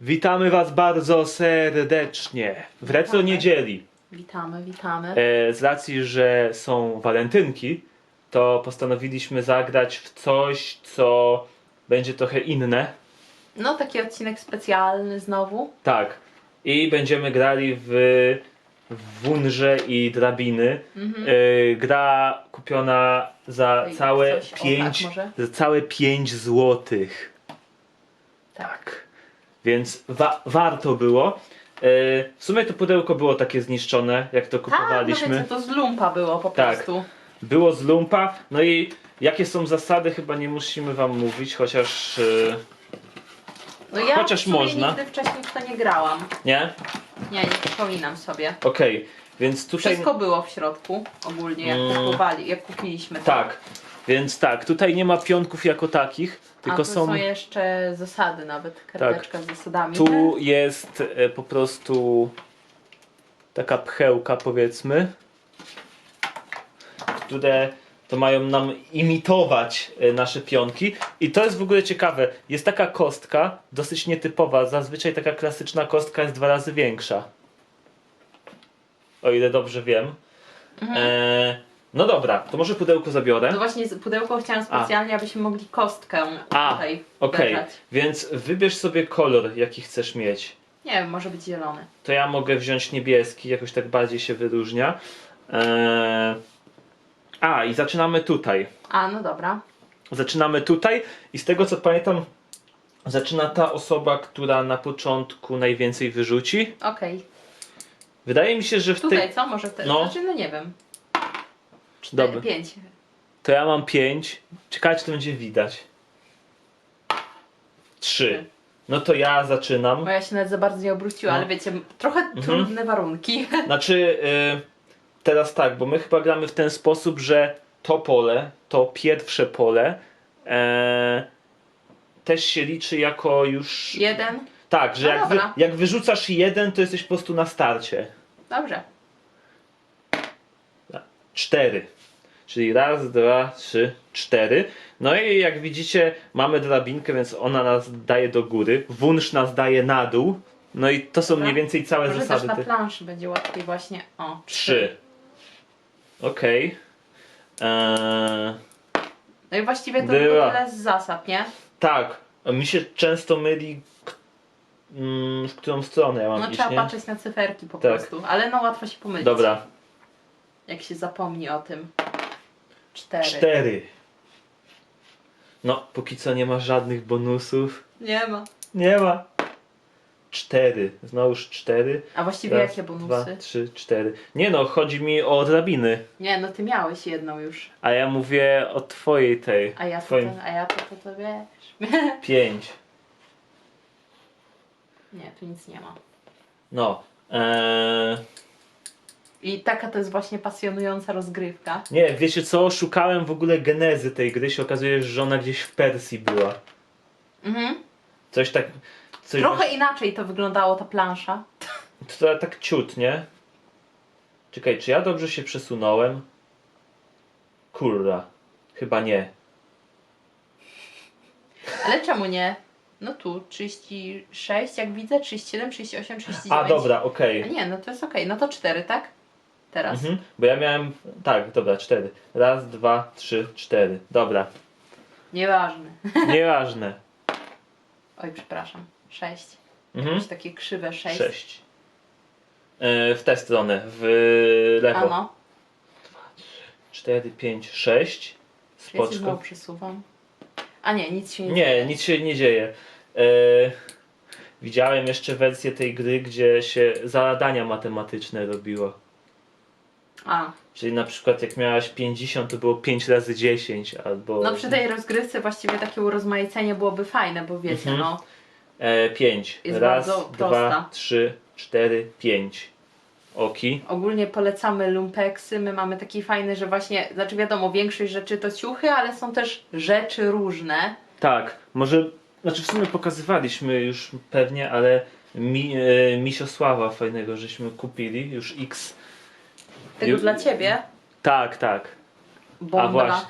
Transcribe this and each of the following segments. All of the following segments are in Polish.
Witamy Was bardzo serdecznie w Retro. Niedzieli. Witamy, witamy. E, z racji, że są walentynki, to postanowiliśmy zagrać w coś, co będzie trochę inne. No taki odcinek specjalny znowu. Tak. I będziemy grali w Wunże i Drabiny. E, gra kupiona za Oj, całe coś, o, 5 tak może? za całe 5 złotych. Tak. Więc wa- warto było. E, w sumie to pudełko było takie zniszczone, jak to Tak, no kupowaliśmy. wiecie, to z lumpa było po Tak. prostu. Było z lumpa. No i jakie są zasady, chyba nie musimy wam mówić, chociaż. e, No ja Chociaż w sumie można. nigdy wcześniej w to nie grałam. nie? Nie, nie przypominam sobie. Okej, więc tutaj. Wszystko było w środku ogólnie, jak Mm. kupowali, jak kupiliśmy to. Tak, więc tak, tutaj nie ma pionków jako takich, tylko A tu są... są. jeszcze zasady nawet, karteczka z zasadami. Tu jest e, po prostu taka pchełka, powiedzmy, które to mają nam imitować e, nasze pionki. I to jest w ogóle ciekawe. Jest taka kostka, dosyć nietypowa. Zazwyczaj taka klasyczna kostka jest dwa razy większa. O ile dobrze wiem. E, no dobra, to może pudełko zabiorę. No właśnie z- pudełko chciałam specjalnie, abyśmy mogli kostkę A, tutaj Okej, uderzać. więc wybierz sobie kolor, jaki chcesz mieć. Nie wiem, może być zielony. to ja mogę wziąć niebieski, jakoś tak bardziej się wyróżnia. Eee... A, i zaczynamy tutaj. A, no dobra. Zaczynamy tutaj i z tego co pamiętam, zaczyna ta osoba, która na początku najwięcej wyrzuci. Okej. Wydaje mi się, że w Tutaj tej. co? Może wtedy? No. Znaczy, no nie wiem. Dobra, Pięć. to ja mam 5. Ciekawe, czy to będzie widać. 3. No to ja zaczynam. Bo ja się nawet za bardzo nie obróciłam, No. ale wiecie, trochę trudne warunki. Znaczy, y, teraz tak, bo my chyba gramy w ten sposób, że to pole, to pierwsze pole, e, też się liczy jako już. Jeden. Tak, że No jak, wy, dobra. jak wyrzucasz jeden, to jesteś po prostu na starcie. Dobrze. Cztery. Czyli raz, dwa, trzy, cztery. No i jak widzicie, mamy drabinkę, więc ona nas daje do góry. Wunsz nas daje na dół. No i to są Dobra. mniej więcej całe Może też zasady. na tych- planszy będzie łatwiej właśnie. O, Trzy. Okej. Eee, No i właściwie to Była. tylko tyle z zasad, nie? tak. Mi się często myli, k- mm, w którą stronę ja mam No iść, trzeba nie? patrzeć na cyferki po Tak. prostu. Ale no łatwo się pomylić. Dobra. Jak się zapomni o tym. Cztery. Cztery. No, póki co nie ma żadnych bonusów. Nie ma. Nie ma. Cztery. Znowuż cztery. A właściwie Raz, jakie bonusy? Dwa, trzy, cztery. Nie no, chodzi mi o drabiny. Nie, no ty miałeś jedną już. A ja mówię o twojej tej. A ja to, Twoim. to, a ja to, to, to wiesz. Pięć. Nie, tu nic nie ma. No. Eee, I taka to jest właśnie pasjonująca rozgrywka. nie, wiecie co? Szukałem w ogóle genezy tej gry. się okazuje, że ona gdzieś w Persji była. Mhm. Coś tak. Coś Trochę inaczej to wyglądało ta plansza. To tak ciut, nie? Czekaj, czy ja dobrze się przesunąłem? Kurwa. Chyba nie. Ale czemu nie? No tu 36, jak widzę, 37, 38, 39. A, dobra, A okej. nie, no to jest okej. No to 4, tak? Teraz. Mhm, bo ja miałem. Tak, dobra, cztery. Raz, dwa, trzy, cztery. Dobra. Nieważne. Nieważne. Oj, przepraszam. 6. Mhm. Jakieś takie krzywe 6. Sześć. E, w tę stronę, w lewo. A no. Cztery, pięć, sześć. Ja się znowu Spoczko. przesuwam? A nie, nic się nie, Nie, nic się nie dzieje. E, widziałem jeszcze wersję tej gry, gdzie się zadania matematyczne robiło. A, Czyli na przykład jak miałaś 50, to było 5 razy 10 albo no przy tej rozgrywce właściwie takie urozmaicenie byłoby fajne, bo wiecie, Mhm. no. e, 5. Jest Raz, bardzo dwa, prosta. trzy, cztery, pięć. Oki. Ogólnie polecamy lumpeksy. My mamy taki fajny, że właśnie, znaczy wiadomo, większość rzeczy to ciuchy, ale są też rzeczy różne. Tak, może, znaczy w sumie pokazywaliśmy już pewnie, ale mi, e, Misiosława fajnego żeśmy kupili, już X. Tego Ju- dla ciebie. Tak, tak. Bomba. A właśnie,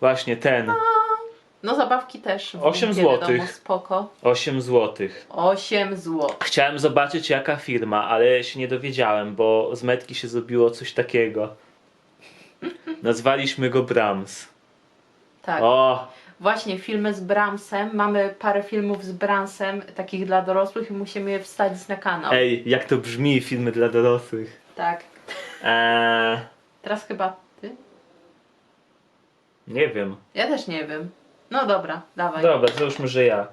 właśnie ten. No zabawki też. w Osiem lumpie, złotych. Wiadomo, spoko. 8 złotych. 8 zł. Chciałem zobaczyć jaka firma, ale się nie dowiedziałem, bo z metki się zrobiło coś takiego. Nazwaliśmy go Brahms. Tak. O, Właśnie filmy z Bramsem. Mamy parę filmów z Bramsem, takich dla dorosłych i musimy je wstawić na kanał. ej, jak to brzmi, filmy dla dorosłych. Tak. Eee, Teraz chyba ty? nie wiem. Ja też nie wiem. No dobra, dawaj. Dobra, załóżmy, że ja.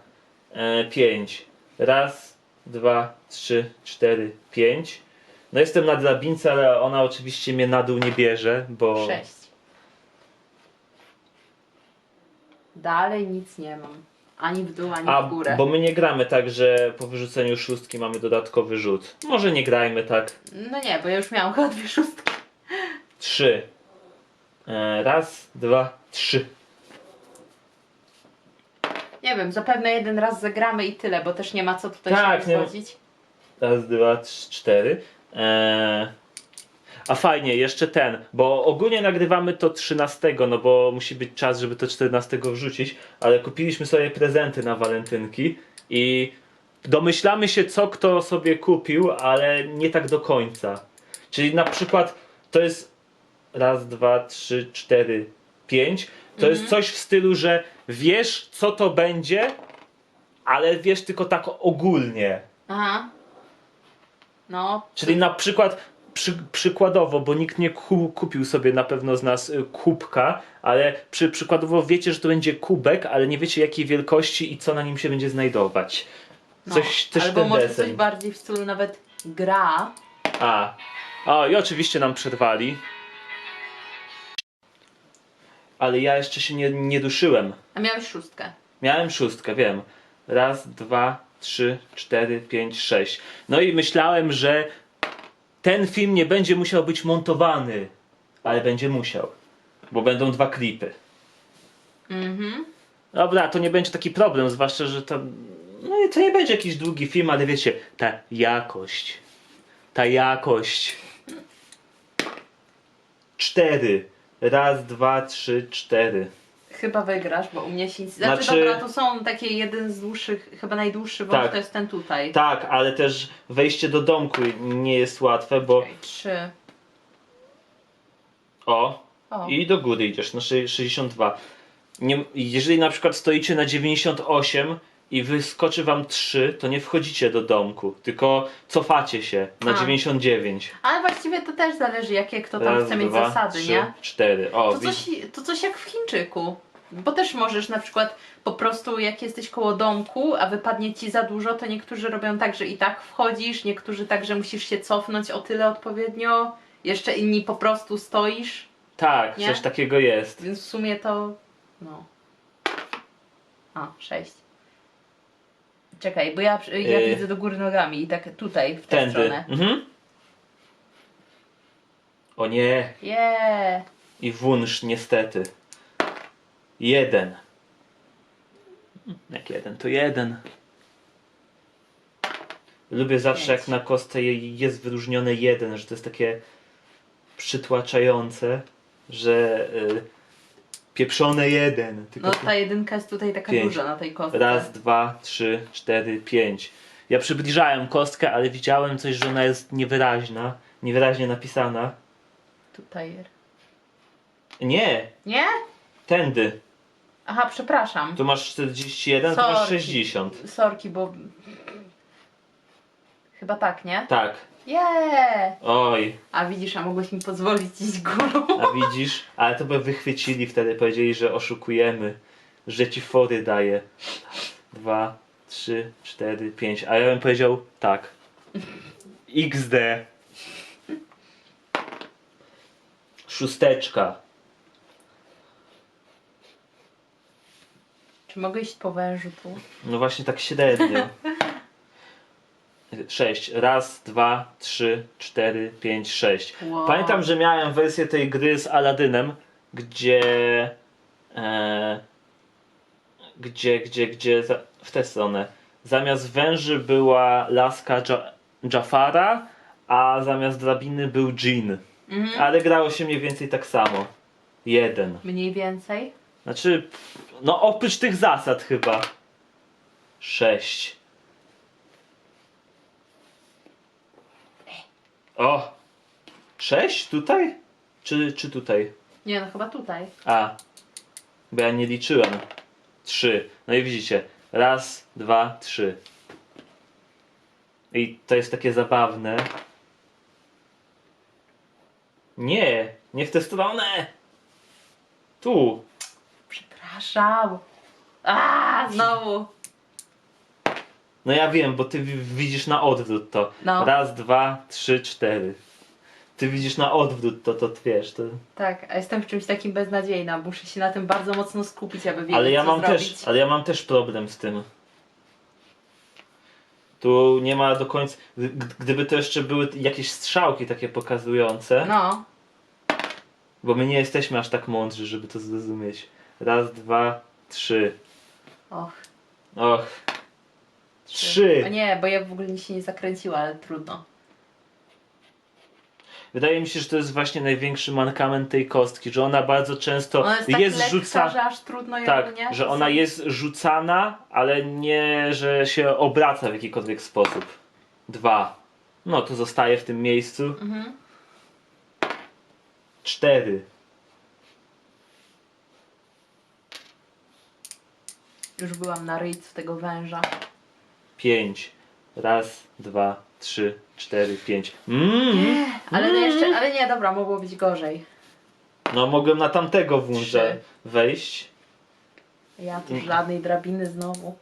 E, pięć. Raz, dwa, trzy, cztery, pięć. No jestem na drabince, ale ona oczywiście mnie na dół nie bierze, bo... Sześć. Dalej nic nie mam. Ani w dół, ani A, w górę. bo my nie gramy tak, że po wyrzuceniu szóstki mamy dodatkowy rzut. Może nie grajmy tak. No nie, bo ja już miałam chyba dwie szóstki. Trzy. E, raz, dwa, trzy. Nie wiem, zapewne jeden raz zagramy i tyle, bo też nie ma co tutaj Tak, się nie- rozwodzić. Raz, dwa, trzy, cztery. Eee, a fajnie, jeszcze ten, bo ogólnie nagrywamy to 13, no bo musi być czas, żeby to 14 wrzucić, ale kupiliśmy sobie prezenty na walentynki i domyślamy się, co kto sobie kupił, ale nie tak do końca. Czyli na przykład to jest raz, dwa, trzy, cztery, pięć. To jest coś w stylu, że wiesz, co to będzie, ale wiesz tylko tak ogólnie. Aha. No, Czyli na przykład, przy, przykładowo, bo nikt nie ku, kupił sobie na pewno z nas y, kubka, ale przy, przykładowo wiecie, że to będzie kubek, ale nie wiecie jakiej wielkości i co na nim się będzie znajdować. no. Coś też Albo ten może deseń. coś bardziej w stylu nawet gra. A. O, i oczywiście nam przerwali. Ale ja jeszcze się nie, nie duszyłem. A miałeś szóstkę. Miałem szóstkę, wiem. Raz, dwa, trzy, cztery, pięć, sześć. No i myślałem, że ten film nie będzie musiał być montowany, ale będzie musiał, bo będą dwa klipy. Mhm. Dobra, to nie będzie taki problem, zwłaszcza, że to. No i to nie będzie jakiś długi film, ale wiecie, ta jakość. Ta jakość. Cztery. Raz, dwa, trzy, cztery. Chyba wygrasz, bo u mnie się nic... Znaczy, Znaczy- dobra, to są takie jeden z dłuższych, chyba najdłuższy wąż Tak. to jest ten tutaj. Tak, ale też wejście do domku nie jest łatwe, bo. Trzy. O, O. i do góry idziesz, na sze- 62. Nie, jeżeli na przykład stoicie na 98 i wyskoczy wam 3, to nie wchodzicie do domku, tylko cofacie się na A. 99. Ale właściwie to też zależy, jakie kto tam chce mieć zasady, trzy, nie? cztery. O, To coś, to coś jak w Chińczyku. Bo też możesz na przykład po prostu jak jesteś koło domku, a wypadnie ci za dużo, to niektórzy robią tak, że i tak wchodzisz, niektórzy tak, że musisz się cofnąć o tyle odpowiednio, jeszcze inni po prostu stoisz, Tak, nie? coś takiego jest. więc w sumie to no. A, sześć. Czekaj, bo ja, ja Yy. widzę do góry nogami i tak tutaj, w tę Tędy. stronę. Mhm. O nie, Yeah. i wunsz niestety. Jeden. Jak jeden, to jeden. Lubię zawsze jak na kostce je- jest wyróżnione jeden, że to jest takie przytłaczające, że y, pieprzone jeden. No ta jedynka jest tutaj taka Pięć. duża na tej kostce. Raz, dwa, trzy, cztery, pięć. Ja przybliżałem kostkę, ale widziałem coś, że ona jest niewyraźna, niewyraźnie napisana. Tutaj. Nie, Nie? tędy. Aha, przepraszam. Tu masz 41, tu masz Sorki. 60. Sorki, bo. Chyba tak, nie? Tak. Yeah! Oj, A widzisz, a mogłeś mi pozwolić iść górą. a widzisz? Ale to by wychwycili wtedy, powiedzieli, że oszukujemy, że ci fory daje. Dwa, trzy, cztery, pięć. A ja bym powiedział tak. XD. Szósteczka. Czy mogę iść po wężu tu? No właśnie tak średnio. Sześć. Raz, dwa, trzy, cztery, pięć, sześć. Wow. Pamiętam, że miałem wersję tej gry z Aladynem, gdzie. E, gdzie, gdzie, gdzie. Za, w tę stronę. Zamiast węży była laska ja, Jafara, a zamiast drabiny był dżin. Mhm. Ale grało się mniej więcej tak samo. Jeden. Mniej więcej. Znaczy, no oprócz tych zasad chyba. Sześć. O! Sześć tutaj? Czy, czy tutaj? Nie no, chyba tutaj. A, bo ja nie liczyłem. Trzy. No i widzicie. Raz, dwa, trzy. I to jest takie zabawne. Nie, nie w tę stronę. Tu. Przepraszam. A, znowu. No ja wiem, bo ty wi- widzisz na odwrót to. No. Raz, dwa, trzy, cztery. Ty widzisz na odwrót to, to wiesz. To... Tak, a jestem w czymś takim beznadziejna. Muszę się na tym bardzo mocno skupić, aby wiedzieć, Ale ja co mam zrobić. też, ale ja mam też problem z tym. Tu nie ma do końca. Gdyby to jeszcze były jakieś strzałki takie pokazujące, No, bo my nie jesteśmy aż tak mądrzy, żeby to zrozumieć. Raz, dwa, trzy. och. Och. O Trzy. nie, bo ja w ogóle się nie zakręciła, ale trudno. Wydaje mi się, że to jest właśnie największy mankament tej kostki, że ona bardzo często Ona jest tak jest lekka, rzucana. że aż trudno ją Tak, nie? że ona jest rzucana, ale nie, że się obraca w jakikolwiek sposób. Dwa. No to zostaje w tym miejscu. Mhm. Cztery. Już byłam na ryjcu tego węża. Pięć. Raz, dwa, trzy, cztery, pięć. Mm. Ale no jeszcze, ale nie, dobra, mogło być gorzej. No mogłem na tamtego węża Trzy. wejść. Ja tu Mm. żadnej drabiny znowu.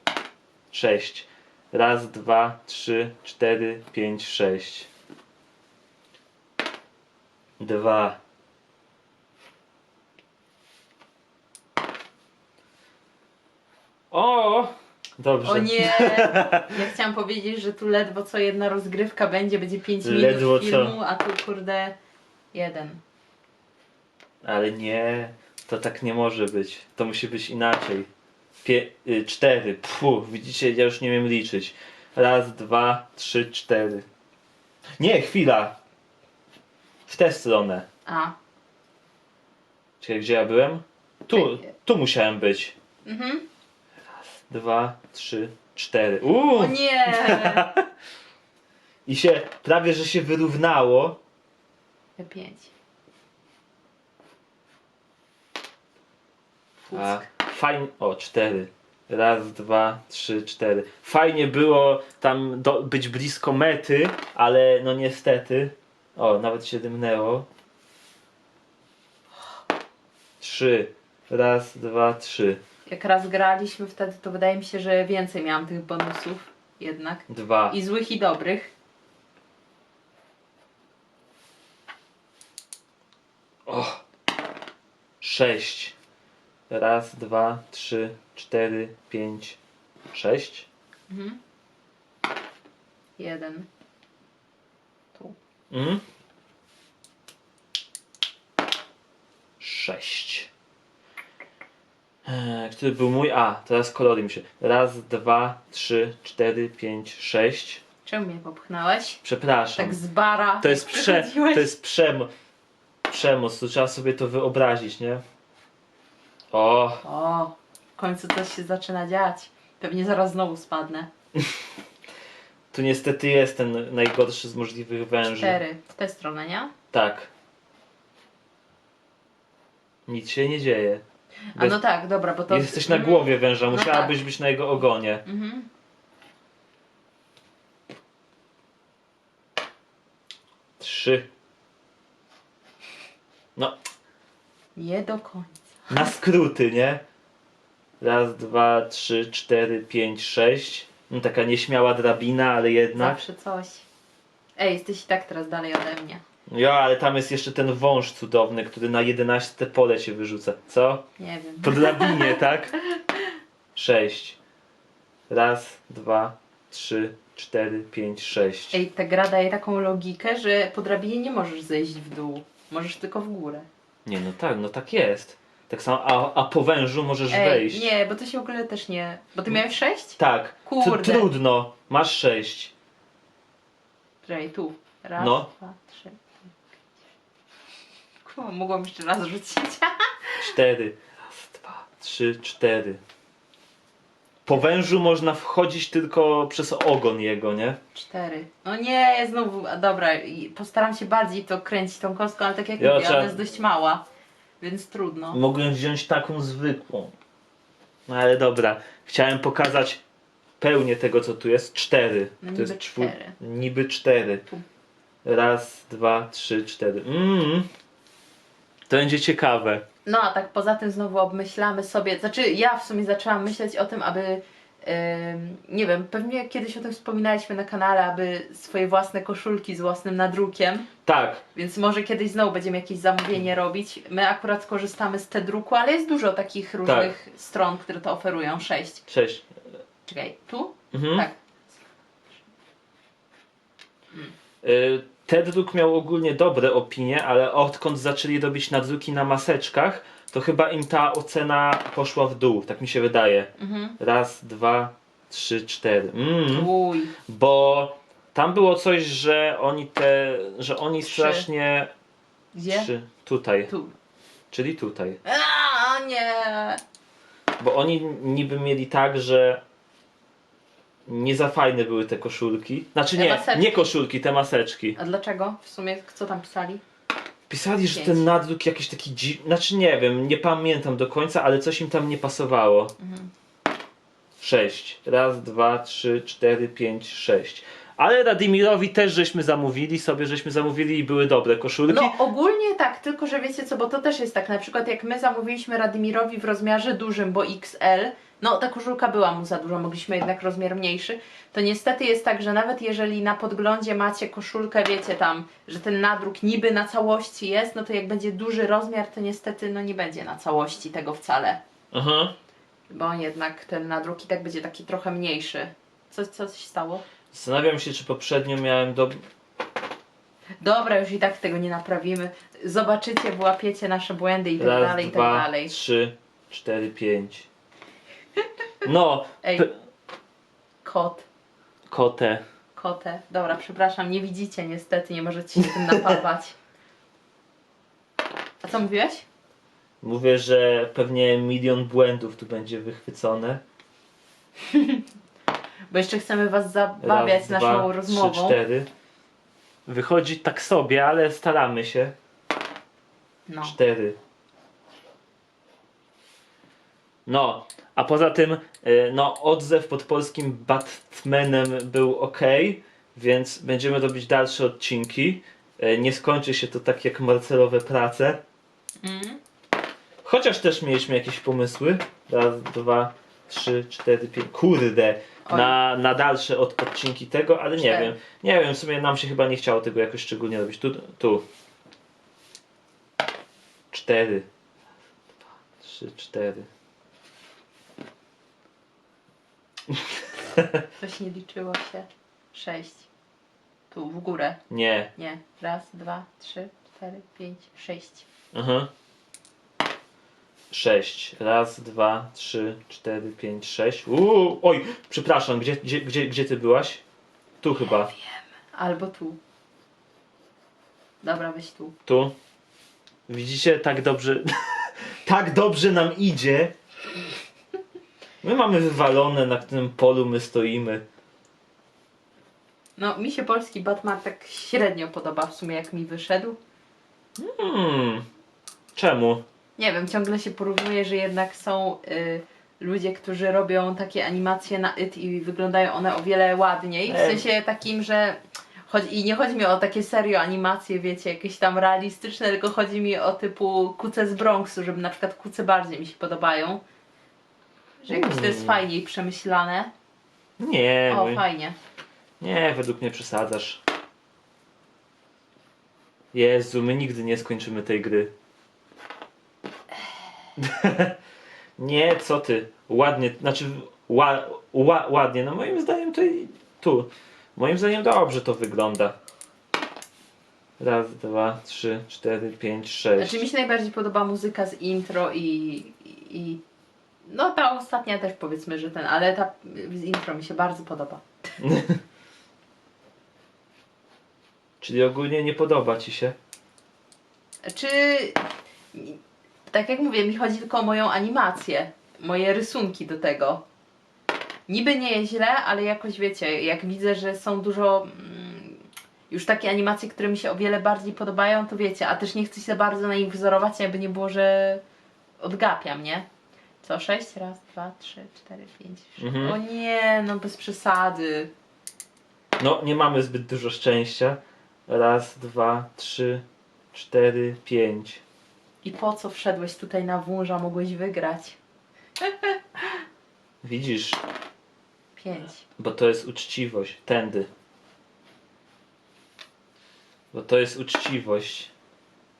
Sześć. Raz, dwa, trzy, cztery, pięć, sześć. Dwa. O! Dobrze. O nie! Ja chciałam powiedzieć, że tu ledwo co jedna rozgrywka będzie, będzie 5 Ledwo minut co. filmu, a tu kurde jeden. Ale nie, to tak nie może być. To musi być inaczej. Pie y, cztery. Pfu, widzicie, ja już nie wiem liczyć. Raz, dwa, trzy, cztery. Nie, chwila. W tę stronę. A. Czekaj, gdzie ja byłem? Tu, tu musiałem być. Mhm. Dwa, trzy, cztery. Uuu! O nie! I się prawie, że się wyrównało. Pięć. A fajnie. O, cztery. Raz, dwa, trzy, cztery. Fajnie było tam do, być blisko mety, ale no niestety. O, nawet się dymnęło. Trzy. Raz, dwa, trzy. Jak raz graliśmy wtedy, to wydaje mi się, że więcej miałam tych bonusów jednak. Dwa. I złych i dobrych. O! Sześć. Raz, dwa, trzy, cztery, pięć, sześć. Mhm. Jeden. Tu. Mm? Sześć. Eee, który był mój? A, teraz kolory mi się. Raz, dwa, trzy, cztery, pięć, sześć. Czemu mnie popchnąłeś? Przepraszam. Tak z bara. To jest, prze, to jest przemo, przemoc, to trzeba sobie to wyobrazić, nie? O, O, w końcu coś się zaczyna dziać. Pewnie zaraz znowu spadnę. tu niestety jest ten najgorszy z możliwych węży. Cztery. W tę stronę, nie? Tak. Nic się nie dzieje. A no tak, dobra, bo to... Jesteś na głowie węża, No musiałabyś tak. być na jego ogonie. Mhm. Trzy. No, Nie do końca. na skróty, nie? Raz, dwa, trzy, cztery, pięć, sześć. No taka nieśmiała drabina, ale jednak. Zawsze coś. Ej, jesteś i tak teraz dalej ode mnie. Ja, ale tam jest jeszcze ten wąż cudowny, który na 11 pole się wyrzuca. Co? Nie wiem. Po drabinie, tak? Sześć. Raz, dwa, trzy, cztery, pięć, sześć. Ej, ta gra daje taką logikę, że po drabinie nie możesz zejść w dół. Możesz tylko w górę. Nie, no tak, no tak jest. Tak samo, a, a po wężu możesz Ej, wejść. nie, bo to się w ogóle też nie... Bo ty miałeś sześć? Tak. Kurde. Tr- trudno. Masz sześć. Czekaj, tu. Raz, No. dwa, trzy. Kurwa, mogłam jeszcze raz rzucić. Cztery. Raz, dwa, trzy, cztery. Po wężu można wchodzić tylko przez ogon jego, nie? Cztery. No nie, znowu, a dobra, i postaram się bardziej to kręcić tą kostką, ale tak jak Ja mówię, trzeba- ona jest dość mała, więc trudno. Mogłem wziąć taką zwykłą. No ale dobra, chciałem pokazać pełnię tego, co tu jest. Cztery. No to jest niby czwór- cztery. Niby cztery. Tu. Raz, dwa, trzy, cztery. Mm. To będzie ciekawe. No a tak poza tym znowu obmyślamy sobie, znaczy ja w sumie zaczęłam myśleć o tym, aby nie wiem, pewnie kiedyś o tym wspominaliśmy na kanale, aby swoje własne koszulki z własnym nadrukiem, Tak, więc może kiedyś znowu będziemy jakieś zamówienie robić. My akurat korzystamy z T-druku, ale jest dużo takich różnych stron, które to oferują. Sześć. cześć. Czekaj, tu? Mhm. Tak. Y, Tedruk miał ogólnie dobre opinie, ale odkąd zaczęli robić nadruki na maseczkach, to chyba im ta ocena poszła w dół, tak mi się wydaje. Mhm. Raz, dwa, trzy, cztery. Mm. Uj. Bo tam było coś, że oni te, że oni Trzy. strasznie. Gdzie? Trzy, tutaj, Tu. czyli tutaj. A nie. Bo oni niby mieli tak, że nie za fajne były te koszulki. Znaczy Te nie, maseczki. nie koszulki, te maseczki. A dlaczego? W sumie co tam pisali? Pisali, że Pięć. ten nadruk jakiś taki dziwny, znaczy nie wiem, nie pamiętam do końca, ale coś im tam nie pasowało. Mhm. Sześć. Raz, dwa, trzy, cztery, pięć, sześć. Ale Radimirowi też żeśmy zamówili, sobie żeśmy zamówili i były dobre koszulki. No ogólnie tak, tylko że wiecie co, bo to też jest tak, na przykład jak my zamówiliśmy Radimirowi w rozmiarze dużym, bo XL, no ta koszulka była mu za duża, mogliśmy jednak rozmiar mniejszy, to niestety jest tak, że nawet jeżeli na podglądzie macie koszulkę, wiecie tam, że ten nadruk niby na całości jest, no to jak będzie duży rozmiar, to niestety no nie będzie na całości tego wcale, Aha. bo jednak ten nadruk i tak będzie taki trochę mniejszy. Co, co się stało? Zastanawiam się, czy poprzednio miałem do... Dobra, już i tak tego nie naprawimy. Zobaczycie, wyłapiecie nasze błędy i tak Raz, dalej, i tak dwa, dalej. trzy, cztery, pięć. No, Ej. p- Kot, kotę. kotę. Dobra, przepraszam, nie widzicie niestety, nie możecie się tym napawać. A co mówiłeś? Mówię, że pewnie milion błędów tu będzie wychwycone. Bo jeszcze chcemy was zabawiać Raz, naszą dwa, rozmową. Trzy, cztery. Wychodzi tak sobie, ale staramy się. No. Cztery. No, a poza tym, y, no, odzew pod polskim Batmanem był ok, więc będziemy robić dalsze odcinki. Y, Nie skończy się to tak jak Marcelowe prace. Mm. Chociaż też mieliśmy jakieś pomysły. Raz, dwa, trzy, cztery, pięć. Kurde! Oj. Na, na dalsze od, odcinki tego, ale nie Cztery. wiem. Nie wiem, w sumie nam się chyba nie chciało tego jakoś szczególnie robić. Tu, tu. Cztery. Dwa, trzy, cztery. Coś nie liczyło się. Sześć. Tu, w górę. Nie. Nie. Raz, dwa, trzy, cztery, pięć, sześć. Aha. Sześć. Raz, dwa, trzy, cztery, pięć, sześć. Uuu, oj, przepraszam, gdzie, gdzie, gdzie, gdzie ty byłaś? Tu chyba. Albo tu. Dobra, weź tu. Tu. Widzicie, tak dobrze. tak dobrze nam idzie. My mamy wywalone, na którym polu my stoimy. No, mi się polski Batman tak średnio podoba w sumie, jak mi wyszedł. Hmm. Czemu? Nie wiem, ciągle się porównuje, że jednak są y, ludzie, którzy robią takie animacje na IT i wyglądają one o wiele ładniej. W Ej. sensie takim, że. Chodzi, I nie chodzi mi o takie serio animacje, wiecie, jakieś tam realistyczne, tylko chodzi mi o typu kuce z Bronxu, żeby na przykład kuce bardziej mi się podobają. Że jakoś to jest Mm. fajniej przemyślane. Nie, O, mój- fajnie. nie, według mnie przesadzasz. Jezu, my nigdy nie skończymy tej gry. nie, co ty? Ładnie, znaczy ła, ła, ładnie, no moim zdaniem to i tu. Moim zdaniem dobrze to wygląda. Raz, dwa, trzy, cztery, pięć, sześć. Znaczy mi się najbardziej podoba muzyka z intro i, i, i no ta ostatnia też powiedzmy, że ten, ale ta z intro mi się bardzo podoba. Czyli ogólnie nie podoba ci się. Czy Tak jak mówię, mi chodzi tylko o moją animację, moje rysunki do tego. Niby nie jest źle, ale jakoś wiecie, jak widzę, że są dużo mm, już takie animacje, które mi się o wiele bardziej podobają, to wiecie, a też nie chcę się za bardzo na nich wzorować, jakby nie było, że odgapiam, nie? Co? Sześć? Raz, dwa, trzy, cztery, pięć, sześć. Mhm. O nie, no bez przesady. No, nie mamy zbyt dużo szczęścia. Raz, dwa, trzy, cztery, pięć. I po co wszedłeś tutaj na węża, mogłeś wygrać? Widzisz, Pięć. bo to jest uczciwość. Tędy. Bo to jest uczciwość,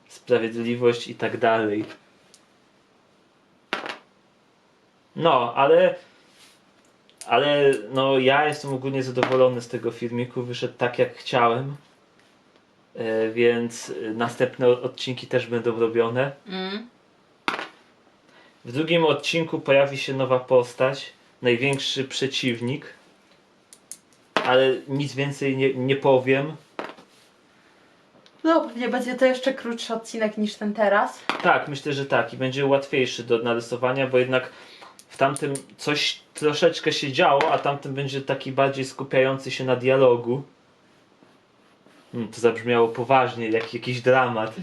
sprawiedliwość i tak dalej. No, ale. Ale no, ja jestem ogólnie zadowolony z tego filmiku. Wyszedł tak, jak chciałem. E, więc następne odcinki też będą robione. Mm. W drugim odcinku pojawi się nowa postać, największy przeciwnik, ale nic więcej nie, nie powiem. No, pewnie będzie to jeszcze krótszy odcinek niż ten teraz. Tak, myślę, że tak i będzie łatwiejszy do narysowania, bo jednak w tamtym coś troszeczkę się działo, a tamten będzie taki bardziej skupiający się na dialogu. Hmm, to zabrzmiało poważnie, jak jakiś dramat.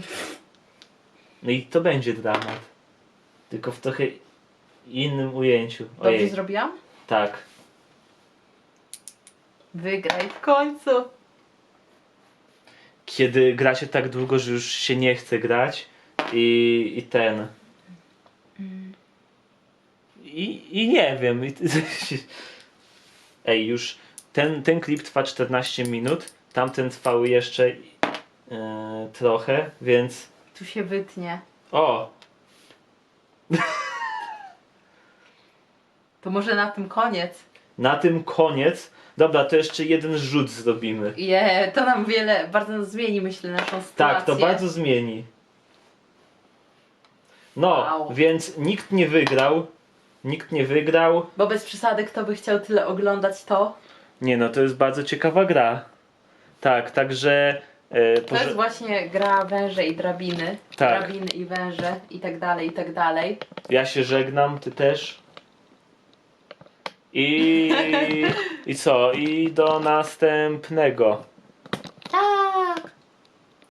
No i to będzie dramat. Tylko w trochę innym ujęciu. Dobrze Ojej, zrobiłam? tak. Wygraj w końcu. kiedy gra się tak długo, że już się nie chce grać i, i ten. I, I nie wiem. I, ej, już ten, ten klip trwa 14 minut, tamten trwał jeszcze e, trochę, więc. Tu się wytnie. O! To może na tym koniec. Na tym koniec. Dobra, to jeszcze jeden rzut zrobimy. Je, to nam wiele, bardzo zmieni, myślę, naszą sytuację. Tak, to bardzo zmieni. No, Wow. więc nikt nie wygrał. Nikt nie wygrał. Bo bez przesady, kto by chciał tyle oglądać to? Nie no, to jest bardzo ciekawa gra. Tak, także. E, To poże- jest właśnie gra węże i drabiny. Tak. Drabiny i węże i tak dalej, i tak dalej. Ja się żegnam, ty też. I. I co? I do następnego.